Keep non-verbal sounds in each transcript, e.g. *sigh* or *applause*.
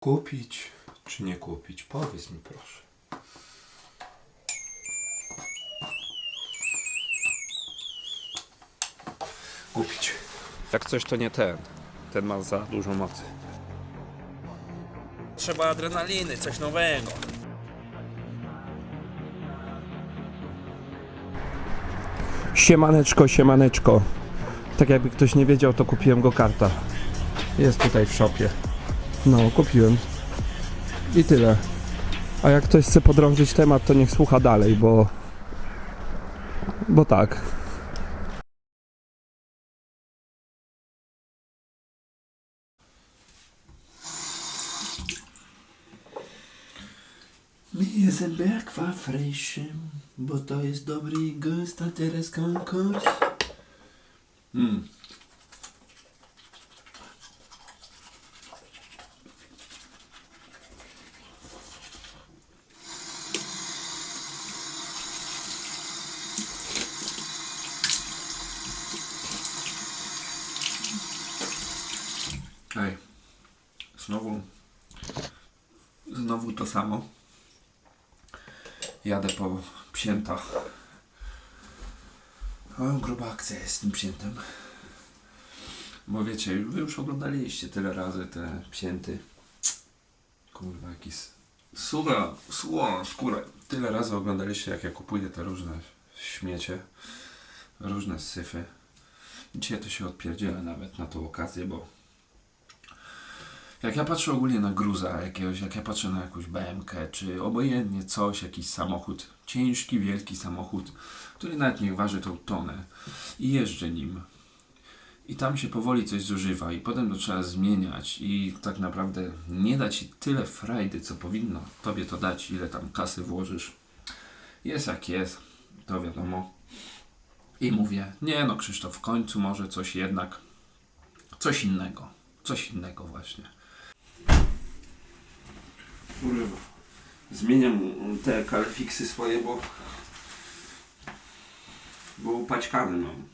Kupić czy nie kupić? Powiedz mi proszę. Kupić. Jak coś to nie ten. Ten ma za dużo mocy. Trzeba adrenaliny, coś nowego. Siemaneczko, siemaneczko. Tak jakby ktoś nie wiedział, to kupiłem go karta. Jest tutaj w shopie. No, kupiłem. I tyle. A jak ktoś chce podrążyć temat, to niech słucha dalej, bo... Bo tak. Myję zęby akwafreszem, bo to jest dobry gust, a teraz konkurs. Mm. Ej, znowu, znowu to samo. Jadę po psięta. O, gruba akcja jest z tym psiętem. Bo wiecie, wy już oglądaliście tyle razy te psięty. Kurwa, jakiś Sura, sura, skóra. Tyle razy oglądaliście, jak ja kupuję te różne śmiecie, różne syfy. Dzisiaj to się odpierdzielę nawet na tą okazję, bo jak ja patrzę ogólnie na gruza jakiegoś, jak ja patrzę na jakąś BMK, czy obojętnie coś, jakiś samochód, ciężki, wielki samochód, który nawet nie waży tą tonę i jeżdżę nim. I tam się powoli coś zużywa i potem to trzeba zmieniać i tak naprawdę nie da Ci tyle frajdy, co powinno Tobie to dać, ile tam kasy włożysz. Jest jak jest, to wiadomo. I mówię, nie no Krzysztof, w końcu może coś jednak, coś innego, coś innego właśnie. Kurwa. Zmieniam te kalefiksy swoje, bo bo upaćkane mam.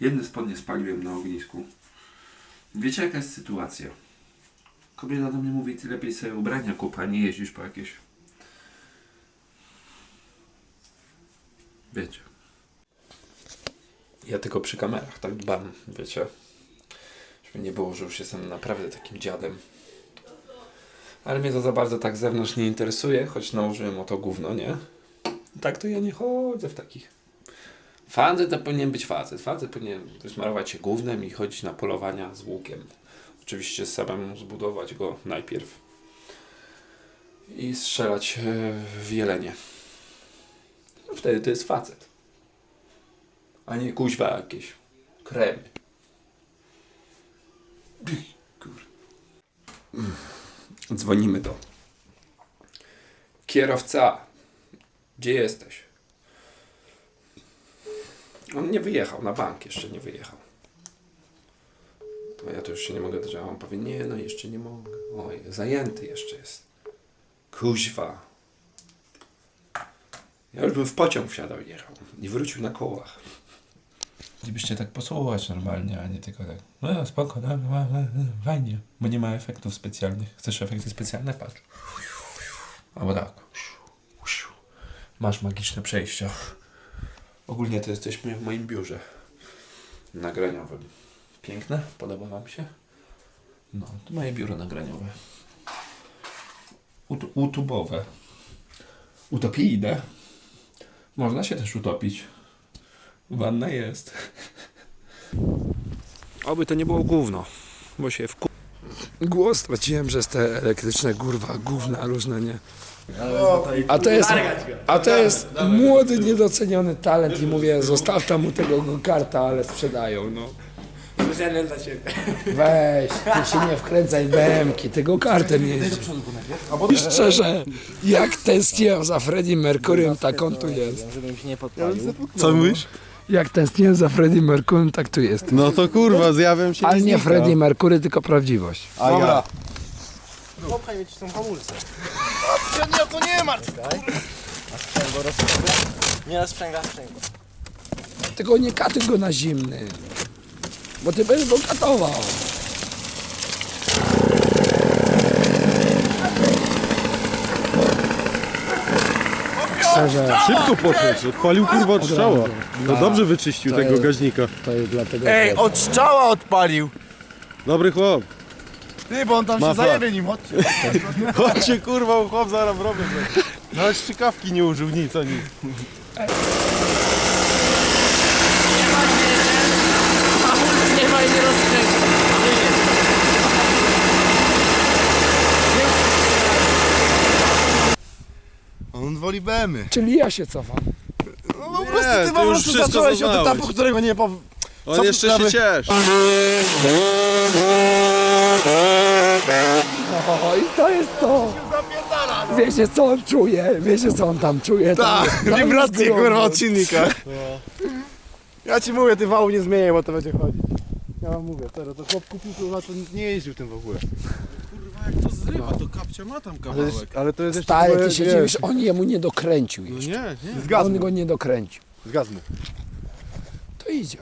Jedne spodnie spaliłem na ognisku. Wiecie jaka jest sytuacja? Kobieta do mnie mówi, ty lepiej sobie ubrania kup, a nie jeździsz po jakieś... Wiecie. Ja tylko przy kamerach tak dbam, wiecie. Żeby nie było, że już jestem naprawdę takim dziadem. Ale mnie to za bardzo tak z zewnątrz nie interesuje, choć nałożyłem o to gówno, nie? Tak to ja nie chodzę w takich. Facet to powinien być facet. Facet powinien smarować się gównem i chodzić na polowania z łukiem. Oczywiście samemu zbudować go najpierw. I strzelać e, w jelenie. No wtedy to jest facet. A nie kuźwa jakieś. Kremy. Kur... Dzwonimy do kierowca. Gdzie jesteś? On nie wyjechał, na bank jeszcze nie wyjechał. To ja to już się nie mogę. A On powie, nie no jeszcze nie mogę. Oj, zajęty jeszcze jest. Kuźwa. Ja już bym w pociąg wsiadał i jechał. I wrócił na kołach. Gdybyście tak posłuchać normalnie, a nie tylko tak. No spoko, no, no, fajnie. Bo nie ma efektów specjalnych. Chcesz efekty specjalne? Patrz. Albo tak. Masz magiczne przejścia. Ogólnie to jesteśmy w moim biurze nagraniowym. Piękne? Podoba Wam się? No, to moje biuro nagraniowe. Ut- utubowe. Utopijne. Można się też utopić. Wanna jest. Oby to nie było gówno, bo się w Głos straciłem przez te elektryczne kurwa, gówna różne, nie? A to jest, a to jest młody, niedoceniony talent i mówię, zostaw tam mu tego karta, ale sprzedają, no. Specjalnie dla Ciebie. Weź, ty się nie wkręcaj w BM-ki, tego kartem jeździ. I szczerze, jak tęskniłem za Freddie Mercurym, tak on tu jest. Żebym się nie podpalił. Co mówisz? Jak tęskniłem za Freddie Mercurym, tak tu jest. No to kurwa, zjawiam się Ale nie znika. Freddie Mercury, tylko prawdziwość. A ja. Popchaj mnie ci są hamulce. Ja to nie martw! A sprzęgło rozpęgło? Nie rozprzęga sprzęgło. Tylko nie katuj go na zimny, bo ty będziesz go katował. Szczerze, Szybko poszedł, odpalił kurwa od strzała. No dobrze wyczyścił To tego jest- gaźnika. to jest dlatego... Ej, od strzała odpalił! Dobry chłop. Ty, bo on tam Ma się zajebie nim, chodźcie. *laughs* Chodźcie kurwa, chłop zaraz robię. Nawet strzykawki nie użył, nic, o nic. Nie ma i nie rozkręca. BM-y. Czyli ja się cofam. No po prostu ty to po już prostu wszystko zacząłeś od etapu, którego nie po... On Co jeszcze się cieszy. O, i to jest to. Wiecie co on czuje, wiecie co on tam czuje. Tam jest- Tak, tam jest wibracje kurwa od silnika. Ja ci mówię, ty wału nie zmieniaj, bo to będzie chodzić. Ja wam mówię, teraz to chłop kupił, kurwa, to nie jeździł tym w ogóle. Jak to zrywa, to kapcia ma tam Ale, ale to jest jeszcze... Stary, ty się wiesz, dziwisz, on jemu nie dokręcił No jeszcze. nie, nie. Z gazu, On go nie dokręcił. z gazu. To idzie.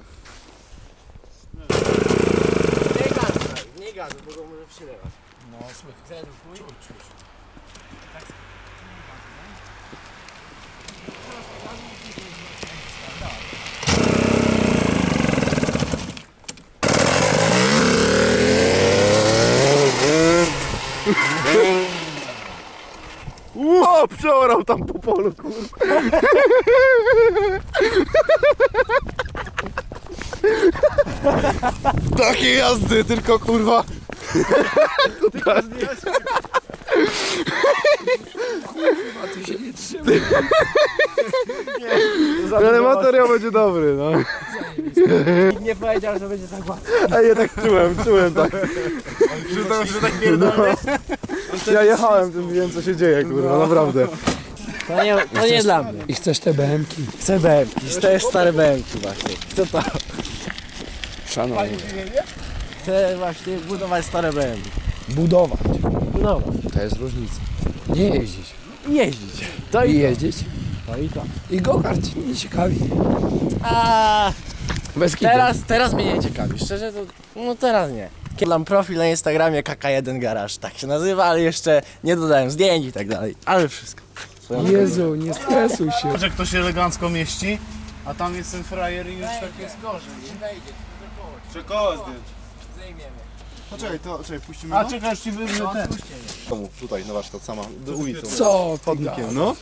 Nie gazu, nie gazu, bo go może przylewać. No, słychać. Ło, przeorał tam po polu, kurwa. Takie jazdy, tylko kurwa. Ale materiał będzie dobry, no. Nie powiedział, że będzie tak łatwo. Ej, ja tak czułem, czułem tak. Że to, że tak pierdolę. Ja jechałem, tym wiem co się dzieje, kurwa, naprawdę. To nie, to nie dla mnie. I chcesz te BM-ki? Chcę BM-ki, to jest stare BM-ki właśnie. Chcę to. Szanowni. Chcę właśnie budować stare BM-ki. Budować. Budować. To jest różnica. Nie jeździć. Jeździć. To I i jeździć. To i to. I go-kart nie ciekawi. A Bez kitu. teraz, teraz mnie nie ciekawi. Szczerze to, no teraz nie. Mam profil na Instagramie KK1 Garage, tak się nazywa, ale jeszcze nie dodałem zdjęć i tak dalej. Ale wszystko. Jezu, nie stresuj się. że ktoś elegancko mieści, a tam jest ten frajer i już tak jest gorzej. Czekała zdjęć. Poczekaj, to, czekaj, puścimy A czekaj, aż ci wyjdzie ten. domu, tutaj, na warsztat, sama, do ulicą. Co Chodnikiem, no.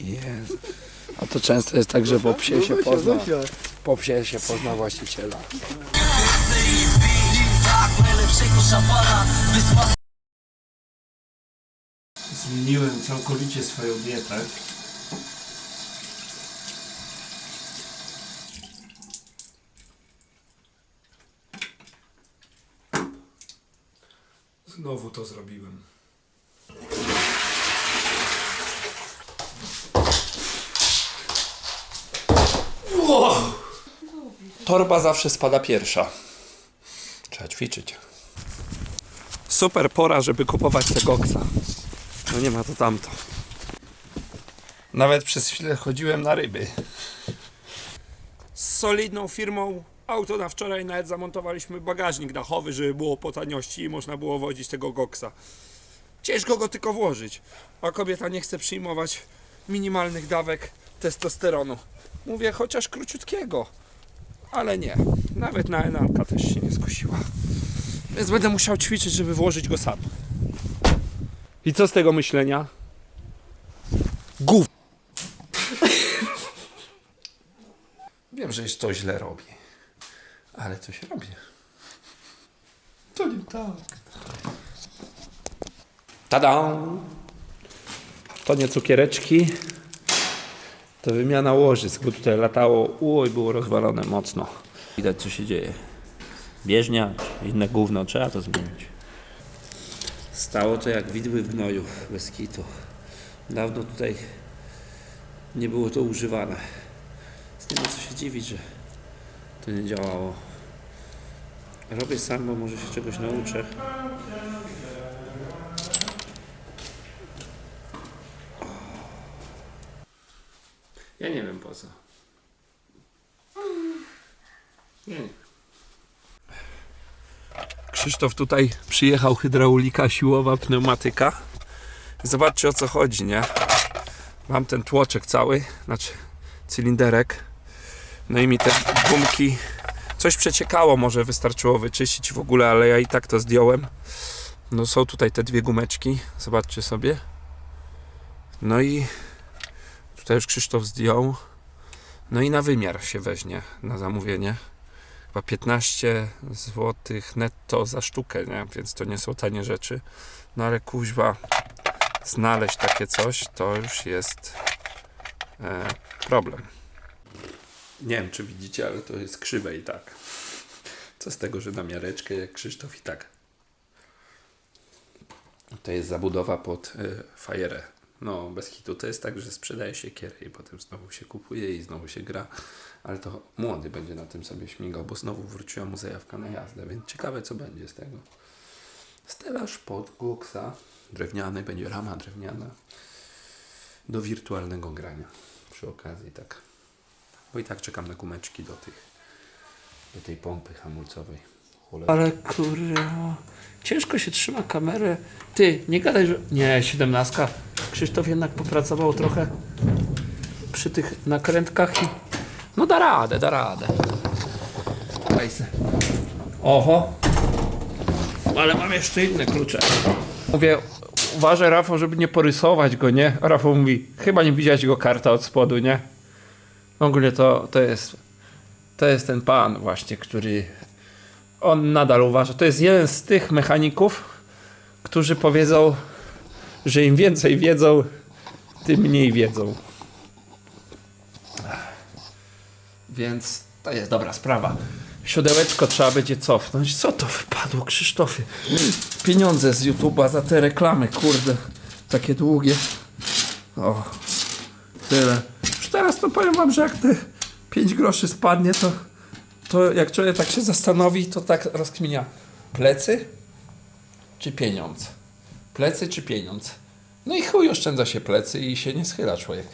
Jezu. A to często jest tak, że po psie się pozna, po psie się pozna właściciela. Zmieniłem całkowicie swoją dietę. Znowu to zrobiłem. Torba zawsze spada pierwsza. Trzeba ćwiczyć. Super pora, żeby kupować te goksa. No nie ma to tamto. Nawet przez chwilę chodziłem na ryby. Z solidną firmą auto na wczoraj nawet zamontowaliśmy bagażnik dachowy, żeby było po taniości i można było wozić tego goksa. Ciężko go tylko włożyć, a kobieta nie chce przyjmować minimalnych dawek testosteronu. Mówię, chociaż króciutkiego, ale nie. Nawet na enanka też się nie skusiła. Więc będę musiał ćwiczyć, żeby włożyć go sam. I co z tego myślenia? Gów. *laughs* Wiem, że już to źle robię. Ale coś robię. To nie tak. Tada! To nie cukiereczki. To wymiana łożysk, bo tutaj latało, oj, było rozwalone mocno. Widać co się dzieje. Bieżnia, inne gówno, trzeba to zmienić. Stało to jak widły w gnoju, bez kitu. Dawno tutaj nie było to używane. Nie ma co się dziwić, że to nie działało. Robię sam, bo może się czegoś nauczę. Ja nie wiem po co. Nie. Krzysztof tutaj przyjechał hydraulika, siłowa, pneumatyka. Zobaczcie o co chodzi, nie? Mam ten tłoczek cały, znaczy cylinderek. No i mi te gumki. Coś przeciekało, może wystarczyło wyczyścić w ogóle, ale ja i tak to zdjąłem. No są tutaj te dwie gumeczki, zobaczcie sobie. No i tutaj już Krzysztof zdjął. No i na wymiar się weźmie na zamówienie. Chyba 15 zł netto za sztukę, nie? Więc to nie są tanie rzeczy. No ale kuźwa, znaleźć takie coś to już jest e, problem. Nie wiem, czy widzicie, ale to jest krzywe i tak. Co z tego, że na miareczkę jak Krzysztof i tak. To jest zabudowa pod y, fajerę. No, bez hitu to jest tak, że sprzedaje się kierę i potem znowu się kupuje i znowu się gra. Ale to młody będzie na tym sobie śmigał, bo znowu wróciła mu zajawka na jazdę, więc ciekawe co będzie z tego. Stelaż pod Guksa. Drewniany, będzie rama drewniana. Do wirtualnego grania. Przy okazji, tak. Bo i tak czekam na gumeczki do tych, do tej pompy hamulcowej. Ale kurwa, ciężko się trzyma kamerę. Ty, nie gadaj, że... Nie, siedemnastka. Krzysztof jednak popracował trochę przy tych nakrętkach i... No da radę, da radę. Oho. Ale mam jeszcze inne klucze. Mówię, uważaj Rafał, żeby nie porysować go, nie? A Rafał mówi, chyba nie widziałeś jego karta od spodu, nie? Ogólnie to, to jest... To jest ten pan właśnie, który on nadal uważa. To jest jeden z tych mechaników, którzy powiedzą, że im więcej wiedzą, tym mniej wiedzą. Więc to jest dobra sprawa. Siodełeczko trzeba będzie cofnąć. Co to wypadło, Krzysztofie? Pieniądze z YouTube'a za te reklamy, kurde. Takie długie. O, tyle. Już teraz to powiem wam, że jak te 5 groszy spadnie, to to jak człowiek tak się zastanowi, to tak rozkminia. Plecy czy pieniądz? Plecy czy pieniądz? No i chuj oszczędza się plecy i się nie schyla człowiek.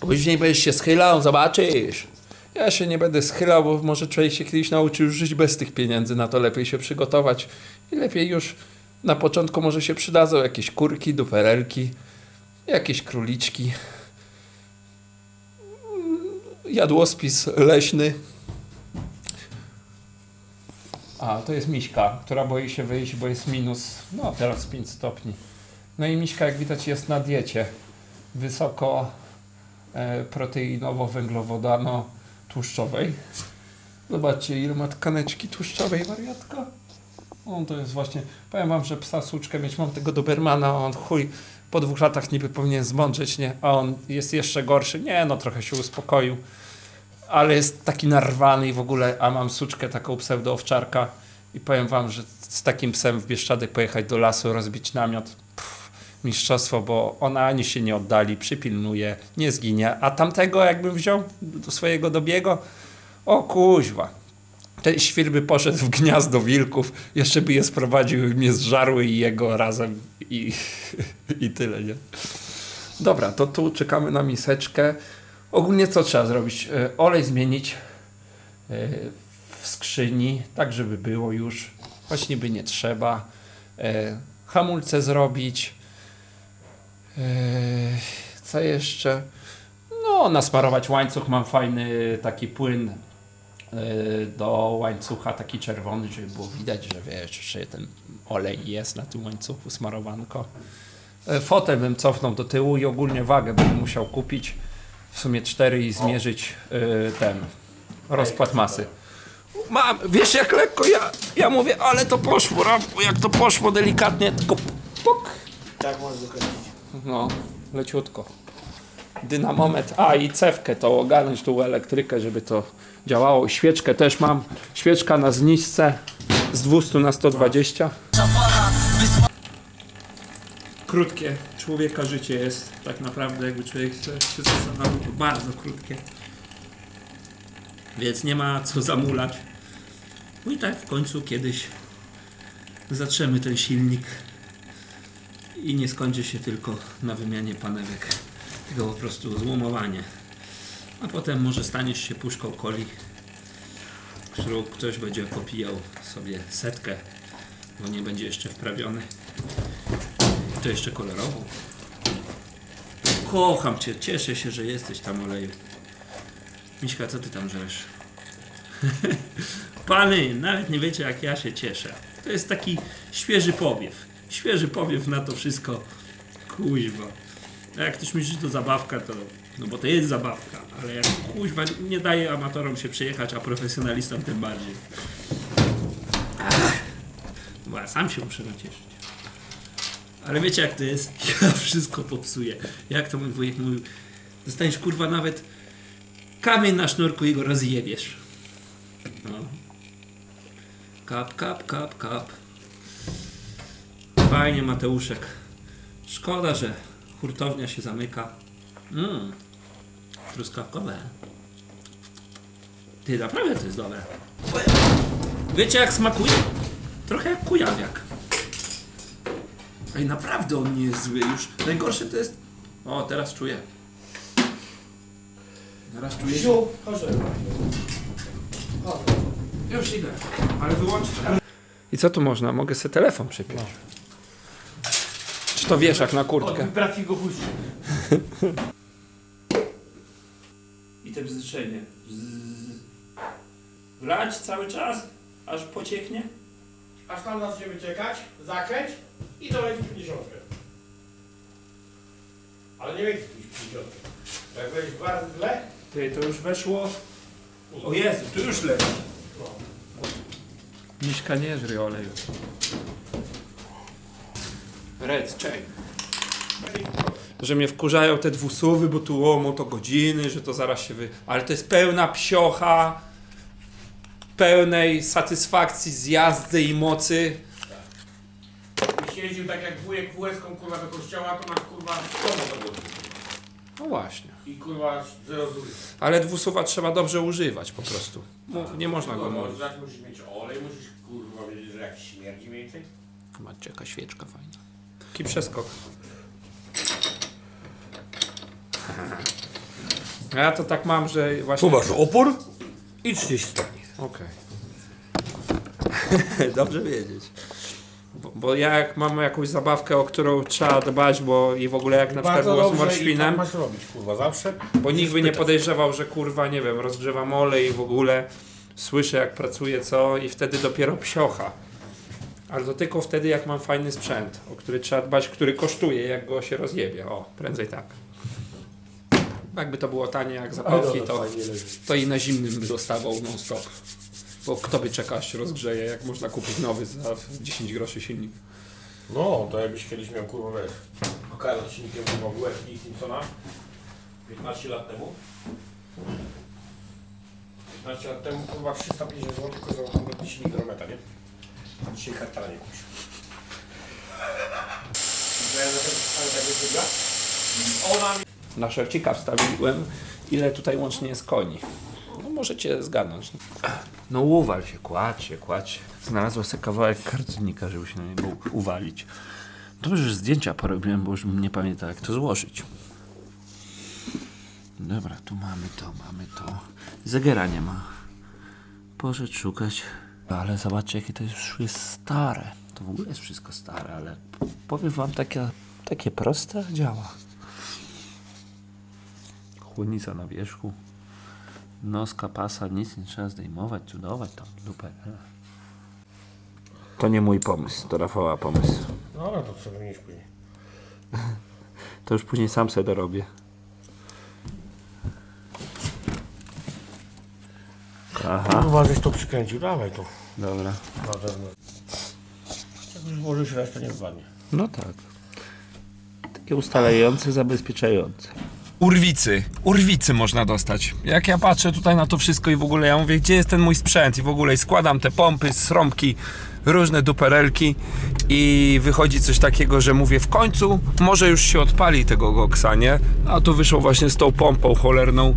Później będziesz się schylał, zobaczysz. Ja się nie będę schylał, bo może człowiek się kiedyś nauczył żyć bez tych pieniędzy, na to lepiej się przygotować. I lepiej już na początku może się przydadzą jakieś kurki, duperelki, jakieś króliczki, jadłospis leśny. A, to jest Miśka, która boi się wyjść, bo jest minus, no teraz 5 stopni. No i Miśka, jak widać, jest na diecie. Wysoko e, proteinowo-węglowodano-tłuszczowej. Zobaczcie, ile ma tkaneczki tłuszczowej, wariatka. On to jest właśnie, powiem wam, że psa suczkę mieć, mam tego Dobermana, on chuj, po dwóch latach niby powinien zmądrzeć, nie? A on jest jeszcze gorszy. Nie, no trochę się uspokoił ale jest taki narwany i w ogóle, a mam suczkę taką pseudo-owczarka i powiem wam, że z takim psem w Bieszczady pojechać do lasu, rozbić namiot, pff, mistrzostwo, bo ona ani się nie oddali, przypilnuje, nie zginie, a tamtego jakbym wziął do swojego dobiego, o kuźwa. Ten świr by poszedł w gniazdo wilków, jeszcze by je sprowadził i mnie zżarły i jego razem i, *laughs* i tyle, nie? Dobra, to tu czekamy na miseczkę. Ogólnie co trzeba zrobić? E, Olej zmienić e, w skrzyni, tak żeby było już. Właśnie by nie trzeba. E, Hamulce zrobić. Co jeszcze? No, nasmarować łańcuch. Mam fajny taki płyn do łańcucha, taki czerwony, żeby było widać, że wiesz, że ten olej jest na tym łańcuchu, smarowanko. Fotel bym cofnął do tyłu i ogólnie wagę bym musiał kupić w sumie cztery i zmierzyć y, ten rozkład masy. Mam, wiesz jak lekko ja, ja mówię, ale to poszło, jak to poszło delikatnie, tylko puk. Tak można dokończyć. No, leciutko. Dynamometr, a i cewkę to ogarnąć tą elektrykę, żeby to działało. Świeczkę też mam, świeczka na zniżce z 200 na 120. Krótkie człowieka życie jest tak naprawdę, jakby człowiek się zastanowił, to bardzo krótkie. Więc nie ma co zamulać. No i tak w końcu kiedyś zatrzemy ten silnik i nie skończy się tylko na wymianie panewek, tylko po prostu złomowanie. A potem może staniesz się puszką coli, którą ktoś będzie popijał sobie setkę, bo nie będzie jeszcze wprawiony. To jeszcze kolorową. Kocham cię, cieszę się, że jesteś tam oleju. Miśka, co ty tam żresz? *laughs* Pany, nawet nie wiecie jak ja się cieszę. To jest taki świeży powiew. Świeży powiew na to wszystko. Kuźwa. A jak ktoś myśli, że to zabawka, to... No bo to jest zabawka, ale jak kuźwa nie daje amatorom się przejechać, a profesjonalistom tym bardziej. Ach, ja sam się muszę nacieszyć. Ale wiecie jak to jest? *laughs* Ja wszystko popsuję. Jak to mój wujek mówił? Dostaniesz kurwa nawet kamień na sznurku i go rozjebiesz. No. Kap, kap, kap, kap. Fajnie Mateuszek. Szkoda, że hurtownia się zamyka. Mmm. Truskawkowe. Ty, naprawdę to jest dobre. Wiecie jak smakuje? Trochę jak kujawiak. Ej, naprawdę on nie jest zły już. Najgorsze to jest... O, teraz czuję. Teraz czuję... Ziu, chodź Już idę. Ale wyłączyć... I co tu można? Mogę sobie telefon przypiąć. Czy to wieszak na kurtkę? Brat go puści. I te bzyczenie. Wlać cały czas, aż pocieknie. Aż tam zacznie wyciekać, zakręć i to będzie 50. Ale nie więcej niż 50. Jak będziesz bardzo źle, Ty, to już weszło. O Jezu, tu już leży. Miśka nie żry oleju. Red, czek. Że mnie wkurzają te dwusuwy, bo tu o, to godziny, że to zaraz się wy... Ale to jest pełna psiocha, pełnej satysfakcji z jazdy i mocy. Byś jeździł tak jak wujek włeską kurwa do kościoła, to masz kurwa w domu to było. No właśnie. I kurwa zero. Ale dwusuwa trzeba dobrze używać po prostu. No, nie można go Kurwa, mówić. znaczy musisz mieć olej, musisz kurwa wiedzieć, że jak śmierdzi więcej. Macie jaka świeczka fajna. Taki przeskok. A Ja to tak mam, że właśnie... Masz opór i 30 stopni. Okej. *laughs* Dobrze wiedzieć. Bo, ja jak mam jakąś zabawkę, o którą trzeba dbać, bo i w ogóle jak na przykład było z morświnem, tak masz robić kurwa zawsze. bo nikt by nie podejrzewał, że kurwa, nie wiem, rozgrzewam olej i w ogóle słyszę jak pracuje co i wtedy dopiero psiocha. Ale to tylko wtedy jak mam fajny sprzęt, o który trzeba dbać, który kosztuje jak go się rozjebie. O, prędzej tak. Jakby to było tanie jak zapałki, to, to i na zimnym by dostawał non stop. Bo kto by czekał aż się rozgrzeje, jak można kupić nowy za 10 groszy silnik. No, to jakbyś kiedyś miał kurwa wiesz, pokazać silnikiem kurwa West i Simpsona 15 lat temu. 15 lat temu kurwa 350 zł kosztował kompletny silnik do Rometa, nie? A dzisiaj kartala nie kupisz. To ja zawsze tak jak wygra. Ona mi Na szorcika wstawiłem, ile tutaj łącznie jest koni. Możecie zgadnąć. No uwal się, kładź się, kładź się. Znalazła sobie kawałek kartonika, żeby się na niego uwalić. Dobrze, że zdjęcia porobiłem, bo już nie pamiętam jak to złożyć. Dobra, tu mamy to, mamy to. Zegera nie ma. Poszedł szukać. Ale zobaczcie, jakie to już jest stare. To w ogóle jest wszystko stare, ale powiem wam, takie, takie proste działa. Chłodnica na wierzchu. Noska pasa, nic nie trzeba zdejmować, cudować tam, super. To nie mój pomysł, to Rafała pomysł. No, no to co wymienisz później. *laughs* To już później sam sobie dorobię. Aha, Kurwa, żeś to przykręcił, dawaj to. dobra. Na zewnątrz. Jak już włożysz resztę, nie wypadnie. No tak. Takie ustalające, zabezpieczające. Urwicy. Urwicy można dostać. Jak ja patrzę tutaj na to wszystko i w ogóle ja mówię, gdzie jest ten mój sprzęt i w ogóle składam te pompy, srąbki, różne duperelki i wychodzi coś takiego, że mówię w końcu może już się odpali tego goksa, nie? A to wyszło właśnie z tą pompą cholerną e,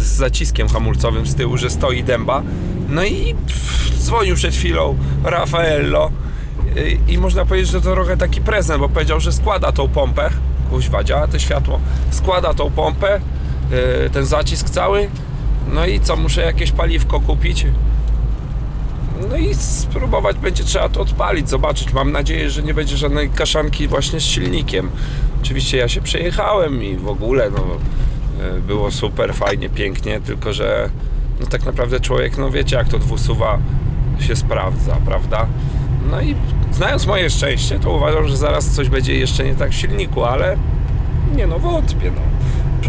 z zaciskiem hamulcowym z tyłu, że stoi dęba. No i pff, dzwonił przed chwilą Raffaello i, i można powiedzieć, że to trochę taki prezent, bo powiedział, że składa tą pompę. Kuźwa, działa to światło. Składa tą pompę, yy, ten zacisk cały. No i co, muszę jakieś paliwko kupić. No i spróbować będzie trzeba to odpalić, zobaczyć. Mam nadzieję, że nie będzie żadnej kaszanki właśnie z silnikiem. Oczywiście ja się przejechałem i w ogóle no, e, było super, fajnie, pięknie, tylko że no tak naprawdę człowiek, no wiecie jak to dwusuwa się sprawdza, prawda? No i znając moje szczęście, to uważam, że zaraz coś będzie jeszcze nie tak w silniku, ale nie no, wątpię, no.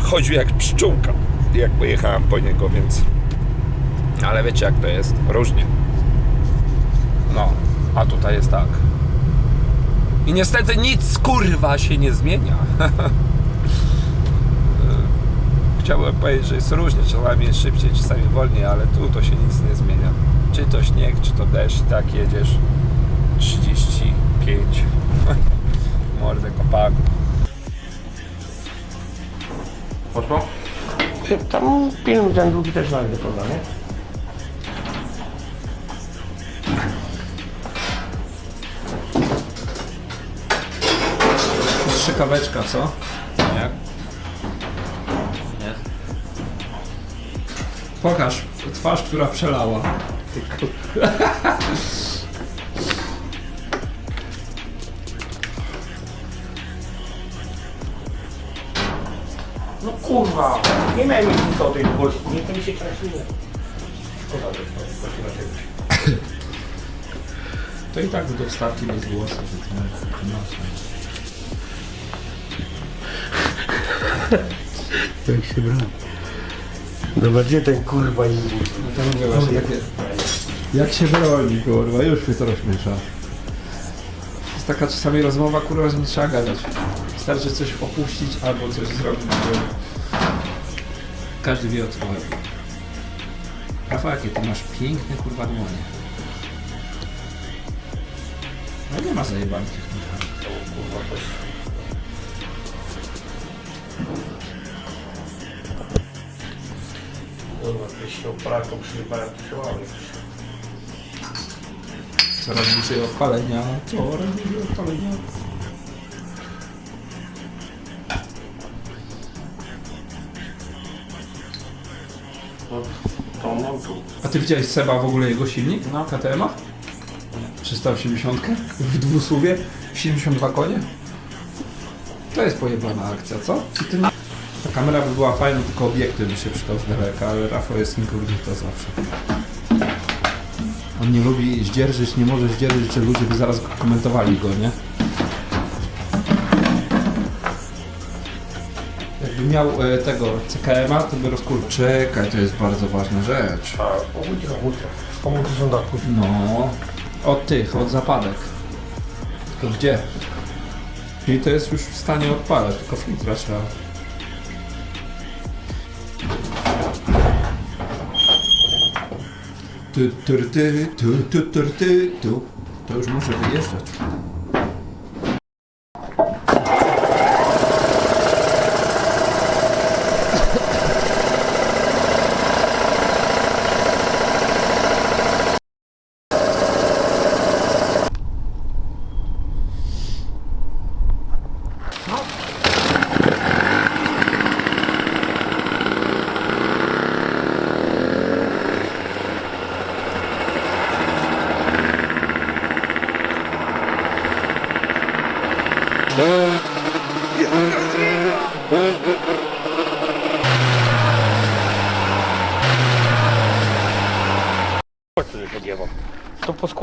Chodził jak pszczółka, jak pojechałem po niego, więc... Ale wiecie jak to jest, różnie. No, a tutaj jest tak. I niestety nic kurwa się nie zmienia. *laughs* Chciałbym powiedzieć, że jest różnie, czasami jest szybciej, czasami wolniej, ale tu to się nic nie zmienia. Czy to śnieg, czy to deszcz, tak jedziesz 35 *laughs* mordę kopaku. Poszło? Tam film ten drugi też znajdę, prawda, nie? Co? Jak? Pokaż twarz, która przelała. *laughs* No kurwa, nie miałem nic o tej głośni, nie to mi się krasiło. Szkoda, że to To i tak do wstawki bez głosu, że to Jak się bra. Dobra, gdzie ten kurwa i Jak się broni, kurwa, już mnie to rozśmiesza. Jest taka czasami rozmowa, kurwa, że nie trzeba gadać. Wystarczy coś opuścić albo coś zrobić, że każdy wie o co chodzi. Rafał, jakie ty masz piękne, kurwa, dłonie. No nie ma zajebanych technik. Kurwa, ty się opraką przyjebałem, trzymałem. Coraz bliżej odpalenia, coraz bliżej odpalenia. A ty widziałeś Seba w ogóle jego silnik na KTM-ach? 380 w dwusłowie 72 konie? To jest pojebana akcja, co? I ty... Ta kamera by była fajna, tylko obiekty by się przydał z daleka, ale Rafał jest inkognito zawsze. On nie lubi zdzierżyć, nie może zdzierżyć, że ludzie by zaraz komentowali go, nie? Miał e, tego CKM-a, to by rozkur... Czekaj, to jest bardzo ważna rzecz. Pomóżcie, pomóżcie. Pomóżcie sondaku. No, od tych, od zapadek. Tylko gdzie? Czyli to jest już w stanie odpalać, tylko filtra trzeba. Tu, tu, ty, tu, tu, tu, ty, tu. To już muszę wyjeżdżać.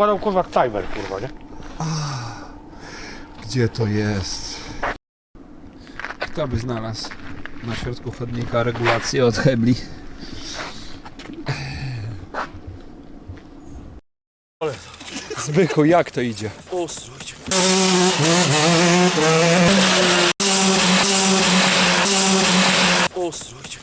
zakładał kurwa timer, kurwa, nie? Gdzie to jest? Kto by znalazł na środku chodnika regulację od hebli? Zbychu, jak to idzie? Ostrość. Ostrość.